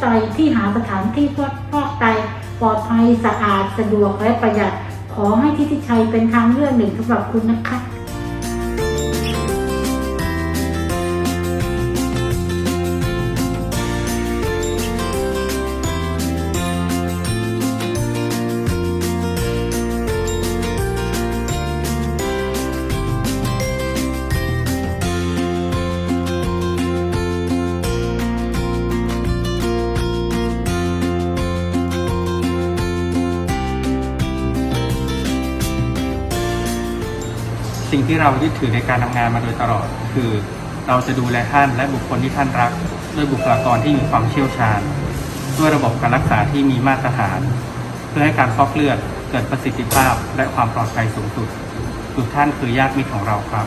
ใจที่หาสถานที่ฟอกฟอกไตปลอดภัยสะอาดสะดวกและประหยัด ขอให้ทิติชัยเป็นทางเลือกหนึ่งสำหรับคุณนะคะ สิ่งที่เรายึดถือในการทำงานมาโดยตลอด คือเราจะดูแลท่านและบุคคลที่ท่านรัก ด้วยบุคลากรที่มีความเชี่ยวชาญ ด้วยระบบการรักษาที่มีมาตรฐาน เพื่อให้การฟอกเลือดเกิดประสิทธิภาพและความปลอดภัยสูงสุดทุกท่านคือญาติมิตรของเราครับ